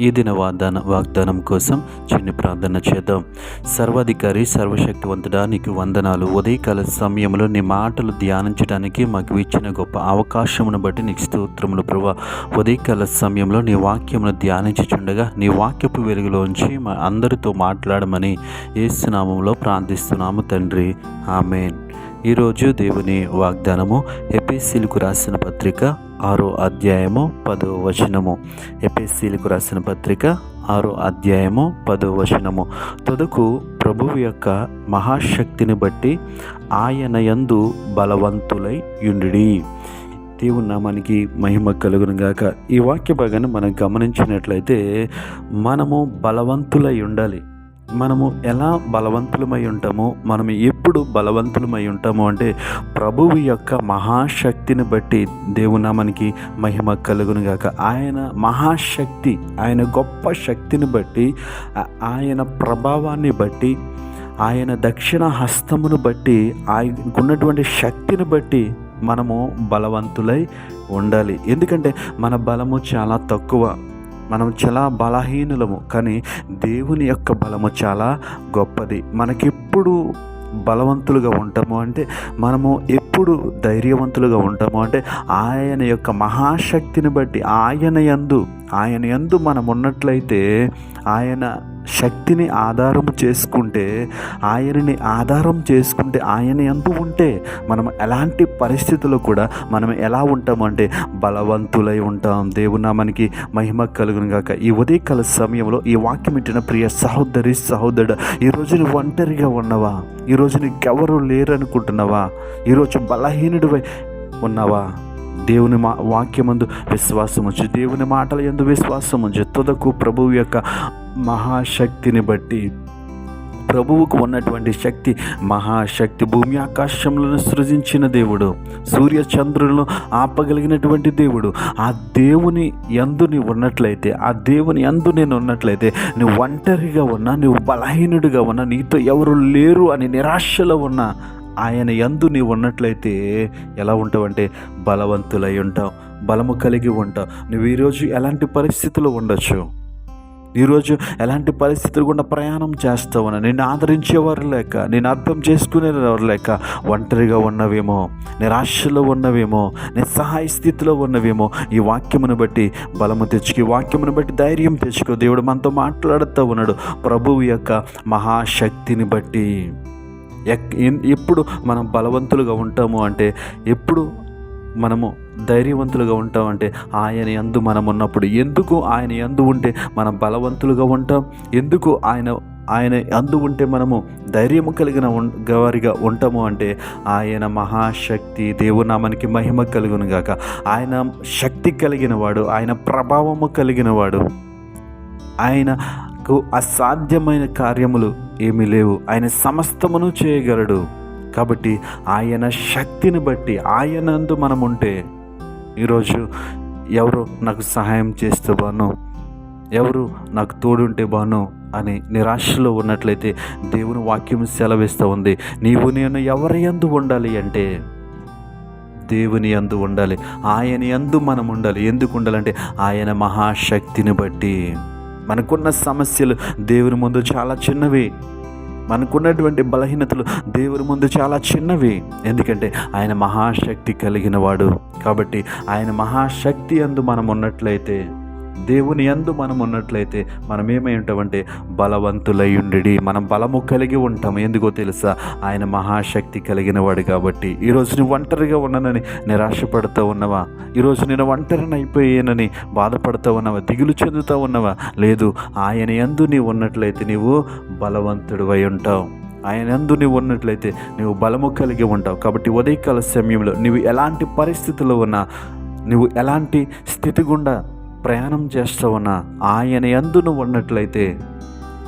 ఈ దిన వాగ్దాన వాగ్దానం కోసం చిన్న ప్రార్థన చేద్దాం. సర్వాధికారి సర్వశక్తివంతుడా నీకు వందనాలు. ఉదయకాల సమయంలో నీ మాటలు ధ్యానించడానికి మాకు ఇచ్చిన గొప్ప అవకాశమును బట్టి నీకు స్తోత్రములు ప్రభా. ఉదయకాల సమయంలో నీ వాక్యమును ధ్యానించుచుండగా నీ వాక్యపు వెలుగులోంచి మా అందరితో మాట్లాడమని ఏసునామంలో ప్రార్థిస్తున్నాము తండ్రి. ఆమెన్. ఈరోజు దేవుని వాగ్దానము ఎపిసిలకు రాసిన పత్రిక ఆరో అధ్యాయము పదో వచనము. ఎపిసిలకు రాసిన పత్రిక ఆరో అధ్యాయము పదో వచనము. తొదకు ప్రభువు యొక్క మహాశక్తిని బట్టి ఆయన యందు బలవంతులై యుండి దేవుని నామానికి మహిమ కలుగును గాక. ఈ వాక్య భాగాన్ని మనం గమనించినట్లయితే మనము బలవంతులై ఉండాలి. మనము ఎలా బలవంతులమై ఉంటామో మనం ఎప్పుడు బలవంతులమై ఉంటాము అంటే ప్రభువు యొక్క మహాశక్తిని బట్టి దేవునామానికి మహిమ కలుగునుగాక ఆయన మహాశక్తి ఆయన గొప్ప శక్తిని బట్టి ఆయన ప్రభావాన్ని బట్టి ఆయన దక్షిణ హస్తమును బట్టి ఆయనకున్నటువంటి శక్తిని బట్టి మనము బలవంతులై ఉండాలి. ఎందుకంటే మన బలము చాలా తక్కువ. మనం చాలా బలహీనులము కానీ దేవుని యొక్క బలము చాలా గొప్పది. మనకెప్పుడు బలవంతులుగా ఉంటాము అంటే మనము ఎప్పుడు ధైర్యవంతులుగా ఉంటాము అంటే ఆయన యొక్క మహాశక్తిని బట్టి ఆయన యందు ఆయన యందు మనం ఉన్నట్లయితే ఆయన శక్తిని ఆధారం చేసుకుంటే ఆయనని ఆధారం చేసుకుంటే ఆయన ఎందు ఉంటే మనం ఎలాంటి పరిస్థితుల్లో కూడా మనం ఎలా ఉంటామంటే బలవంతులై ఉంటాం. దేవునామానికి మహిమ కలుగును గాక. ఈ ఉదయకాల సమయంలో ఈ వాక్యం ఇచ్చిన ప్రియ సహోదరి సహోదరుడు ఈరోజు నువ్వు ఒంటరిగా ఉన్నవా? ఈరోజు నీకెవరు లేరనుకుంటున్నావా? ఈరోజు బలహీనుడివై ఉన్నావా? దేవుని మా వాక్యమందు విశ్వాసం ఉంచు దేవుని మాటల ఎందు విశ్వాసం ఉంచు తుదకు ప్రభువు యొక్క మహాశక్తిని బట్టి. ప్రభువుకు ఉన్నటువంటి శక్తి మహాశక్తి. భూమి ఆకాశంలో సృజించిన దేవుడు సూర్య చంద్రులను ఆపగలిగినటువంటి దేవుడు. ఆ దేవుని యందు నీవు ఉన్నట్లయితే ఆ దేవుని యందు నేను ఉన్నట్లయితే నువ్వు ఒంటరిగా ఉన్నా నువ్వు బలహీనుడిగా ఉన్నా నీతో ఎవరు లేరు అని నిరాశలో ఉన్నా ఆయన ఎందు నీవు ఉన్నట్లయితే ఎలా ఉంటావంటే బలవంతులై ఉంటావు బలము కలిగి ఉంటావు. నువ్వు ఈరోజు ఎలాంటి పరిస్థితులు ఉండొచ్చు? ఈరోజు ఎలాంటి పరిస్థితులు గుండా ప్రయాణం చేస్తావని నేను ఆదరించేవారు లేక నేను అర్థం చేసుకునేవారు లేక ఒంటరిగా ఉన్నవేమో నిరాశలో ఉన్నవేమో నిస్సహాయ స్థితిలో ఉన్నవేమో ఈ వాక్యమును బట్టి బలము తెచ్చుకు ఈ వాక్యమును బట్టి ధైర్యం తెచ్చుకో. దేవుడు మనతో మాట్లాడుతూ ఉన్నాడు. ప్రభువు యొక్క మహాశక్తిని బట్టి. ఎక్ ఎప్పుడు మనం బలవంతులుగా ఉంటాము అంటే ఎప్పుడు మనము ధైర్యవంతులుగా ఉంటామంటే ఆయన యందు మనం ఉన్నప్పుడు ఎందుకు ఆయన యందు ఉంటే మనం బలవంతులుగా ఉంటాం? ఎందుకు ఆయన ఆయన అందు ఉంటే మనము ధైర్యము కలిగిన వారిగా ఉంటాము అంటే ఆయన మహాశక్తి దేవునామానికి మహిమ కలుగును గాక. ఆయన శక్తి కలిగిన వాడు ఆయన ప్రభావము కలిగిన వాడు. ఆయనకు అసాధ్యమైన కార్యములు ఏమీ లేవు. ఆయన సమస్తమును చేయగలడు. కాబట్టి ఆయన శక్తిని బట్టి ఆయనందు మనం ఉంటే ఈరోజు ఎవరు నాకు సహాయం చేస్తే బాను? ఎవరు నాకు తోడుంటే బాను? అని నిరాశలో ఉన్నట్లయితే దేవుని వాక్యం సెలవిస్తూ ఉంది. నీవు నేను ఎవరి యందు ఉండాలి అంటే దేవుని యందు ఉండాలి. ఆయన యందు మనం ఉండాలి. ఎందుకు ఉండాలంటే ఆయన మహాశక్తిని బట్టి. మనకున్న సమస్యలు దేవుని ముందు చాలా చిన్నవి. మనకున్నటువంటి బలహీనతలు దేవుని ముందు చాలా చిన్నవి. ఎందుకంటే ఆయన మహాశక్తి కలిగిన వాడు కాబట్టి ఆయన మహాశక్తి అందు మనం ఉన్నట్లయితే దేవుని యందు మనం ఉన్నట్లయితే మనం ఏమై ఉంటామంటే బలవంతులై ఉండి మనం బలము కలిగి ఉంటాం ఎందుకో తెలుసా? ఆయన మహాశక్తి కలిగిన వాడు కాబట్టి. ఈరోజు నువ్వు ఒంటరిగా ఉన్నానని నిరాశపడుతూ ఉన్నవా? ఈరోజు నేను ఒంటరిని అయిపోయానని బాధపడుతూ ఉన్నావా? దిగులు చెందుతూ ఉన్నవా? లేదు ఆయన యందు నీవు ఉన్నట్లయితే నీవు బలవంతుడు అయి ఉంటావు. ఆయన ఎందు నువ్వు ఉన్నట్లయితే నువ్వు బలము కలిగి ఉంటావు. కాబట్టి ఉదయకాల సమయంలో నువ్వు ఎలాంటి పరిస్థితుల్లో ఉన్నా నువ్వు ఎలాంటి స్థితి గుండా ప్రయాణం చేస్తూ ఆయన యందు నువ్వు ఉన్నట్లయితే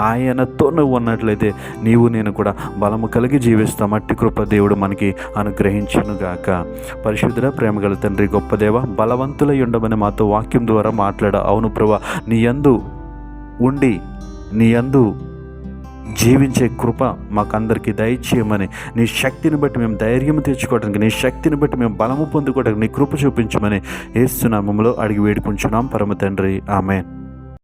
ఆయనతో నువ్వు ఉన్నట్లయితే నీవు నేను కూడా బలము కలిగి జీవిస్తాం. అట్టి కృప దేవుడు మనకి అనుగ్రహించునుగాక పరిశుద్ధ ప్రేమగల తండ్రి గొప్ప దేవ బలవంతులై ఉండమని మాతో వాక్యం ద్వారా మాట్లాడ. అవును ప్రభా నీ యందు ఉండి నీ యందు జీవించే కృప మాకందరికీ దయచేయమని నీ శక్తిని బట్టి మేము ధైర్యం తెచ్చుకోవడానికి నీ శక్తిని బట్టి మేము బలము పొందుకోవడానికి నీ కృప చూపించమని ఏస్తున్నామలో అడిగి వేడుకుంటున్నాం పరమ తండ్రి. ఆమె